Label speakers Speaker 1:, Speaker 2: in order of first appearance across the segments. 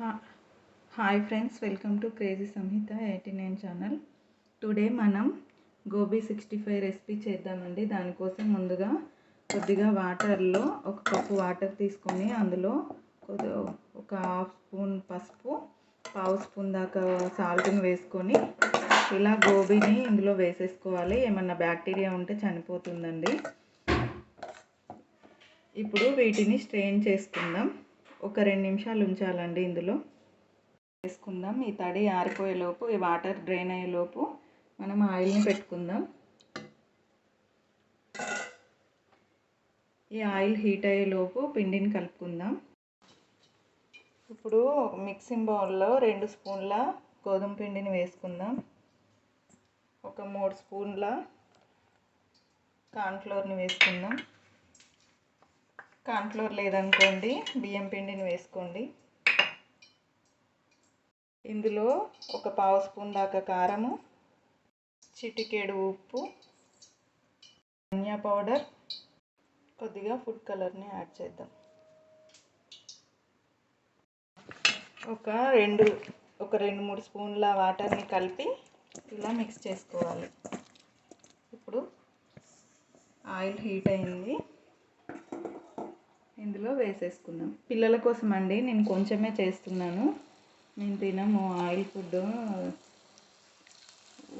Speaker 1: హా- hi friends welcome to crazy Samhitha eighty nine channel. Today మనం gobi sixty five recipe చేద్దామండి. దానికోసం ముందుగా కొద్దిగా వాటర్లో ఒక కప్పు వాటర్ తీసుకొని అందులో కొద్ది ఒక హాఫ్ స్పూన్ పసుపు పావు స్పూన్ దాకా సాల్ట్ని వేసుకొని ఇలా గోబీని ఇందులో వేసేసుకోవాలి. ఏమన్నా బ్యాక్టీరియా ఉంటే చనిపోతుందండి. ఇప్పుడు వీటిని స్ట్రెయిన్ చేసుకుందాం. ఒక రెండు నిమిషాలు ఉంచాలండి ఇందులో. వేసుకుందాం. ఈ తడి ఆరిపోయేలోపు ఈ వాటర్ డ్రైన్ అయ్యేలోపు మనం ఆయిల్ని పెట్టుకుందాం. ఈ ఆయిల్ హీట్ అయ్యేలోపు పిండిని కలుపుకుందాం. ఇప్పుడు మిక్సింగ్ బౌల్లో రెండు స్పూన్ల గోధుమ పిండిని వేసుకుందాం. ఒక మూడు స్పూన్ల కార్న్ఫ్లోర్ని వేసుకుందాం. కార్న్ఫ్లోర్ లేదనుకోండి బియ్యం పిండిని వేసుకోండి. ఇందులో ఒక పావు స్పూన్ దాకా కారము చిటికేడు ఉప్పు ధనియా పౌడర్ కొద్దిగా ఫుడ్ కలర్ని యాడ్ చేద్దాం. ఒక రెండు ఒక రెండు మూడు స్పూన్ల వాటర్ని కలిపి ఇలా మిక్స్ చేసుకోవాలి. ఇప్పుడు ఆయిల్ హీట్ అయింది. ఇందులో వేసేసుకుందాం. పిల్లల కోసం అండి నేను కొంచెమే చేస్తున్నాను. నేను తినము ఆయిల్ ఫుడ్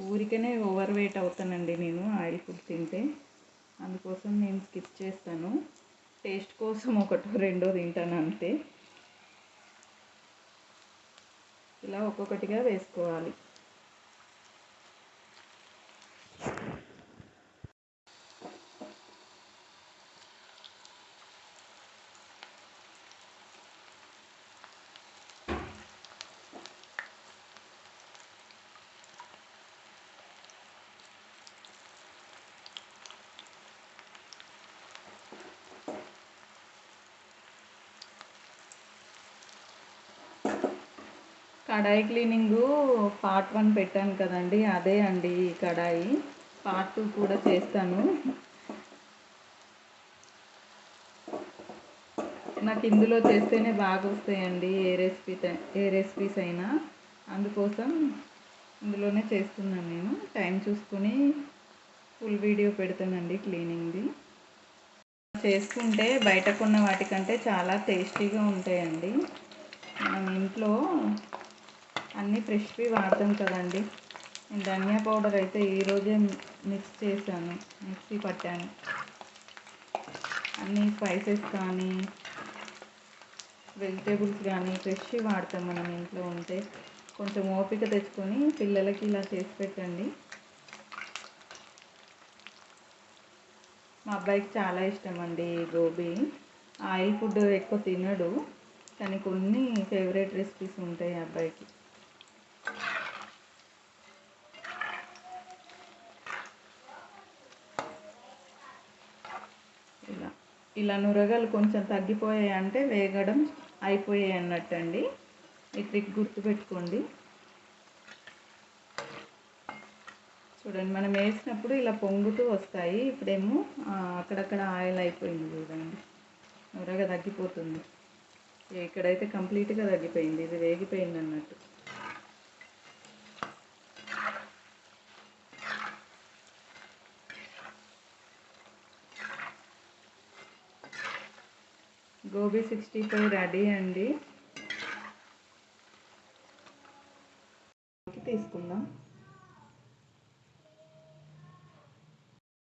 Speaker 1: ఊరికనే ఓవర్ వెయిట్ అవుతానండి నేను ఆయిల్ ఫుడ్ తింటే. అందుకోసం నేను స్కిప్ చేస్తాను. టేస్ట్ కోసం ఒకటో రెండో తింటాను అంతే. ఇలా ఒక్కొక్కటిగా వేసుకోవాలి. కడాయి క్లీనింగు పార్ట్ వన్ పెట్టాను కదండి అదే అండి ఈ కడాయి. పార్ట్ టూ కూడా చేస్తాను. నాకు ఇందులో చేస్తేనే బాగా వస్తాయండి ఏ రెసిపీ ఏ రెసిపీస్ అయినా. అందుకోసం ఇందులోనే చేస్తున్నాను నేను. టైం చూసుకొని ఫుల్ వీడియో పెడతానండి క్లీనింగ్ది. చేసుకుంటే బయటకున్న వాటికంటే చాలా టేస్టీగా ఉంటాయండి. మనం ఇంట్లో అన్నీ ఫ్రెష్వి వాడతాం కదండి. నేను ధనియా పౌడర్ అయితే ఈరోజే మిక్స్ చేశాను మిక్సీ పట్టాను. అన్ని స్పైసెస్ కానీ వెజిటేబుల్స్ కానీ ఫ్రెష్ వాడతాం మనం ఇంట్లో ఉంటే. కొంచెం ఓపిక తెచ్చుకొని పిల్లలకి ఇలా చేసి పెట్టండి. మా అబ్బాయికి చాలా ఇష్టం అండి గోబీ. ఆయిల్ ఫుడ్ ఎక్కువ తినడు కానీ కొన్ని ఫేవరెట్ రెసిపీస్ ఉంటాయి అబ్బాయికి ఇలా ఇలా నురగలు కొంచెం తగ్గిపోయాయి అంటే వేగడం అయిపోయాయి అన్నట్టు అండి ఈ ట్రిక్ గుర్తుపెట్టుకోండి. చూడండి మనం వేసినప్పుడు ఇలా పొంగుతూ వస్తాయి. ఇప్పుడేమో అక్కడక్కడ ఆయిల్ అయిపోయింది చూడండి. నురగ తగ్గిపోతుంది. ఇక్కడైతే కంప్లీట్గా తగ్గిపోయింది. ఇది వేగిపోయింది అన్నట్టు. గోబీ సిక్స్టీ ఫైవ్ రెడీ అండి. తీసుకుందాం.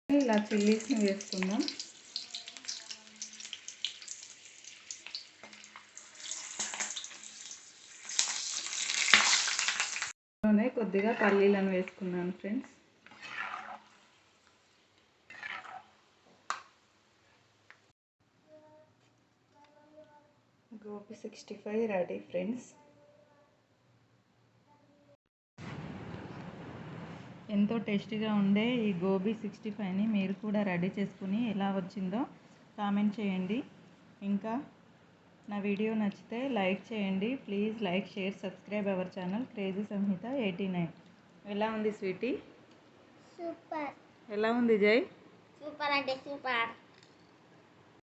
Speaker 1: ఇలా చిల్లీస్ని వేసుకుందాం. కొద్దిగా పల్లీలను వేసుకున్నాను friends. Gobi sixty five ready friends. ఎంతో టేస్టీగా ఉండే ఈ గోబీ సిక్స్టీ ఫైవ్ని మీరు కూడా రెడీ చేసుకుని ఎలా వచ్చిందో కామెంట్ చేయండి. ఇంకా నా వీడియో నచ్చితే లైక్ చేయండి. Please like share subscribe our channel crazy Samhitha eighty nine. ఎలా ఉంది స్వీటీ?
Speaker 2: సూపర్.
Speaker 1: ఎలా ఉంది జై?
Speaker 2: సూపర్ అంటే సూపర్.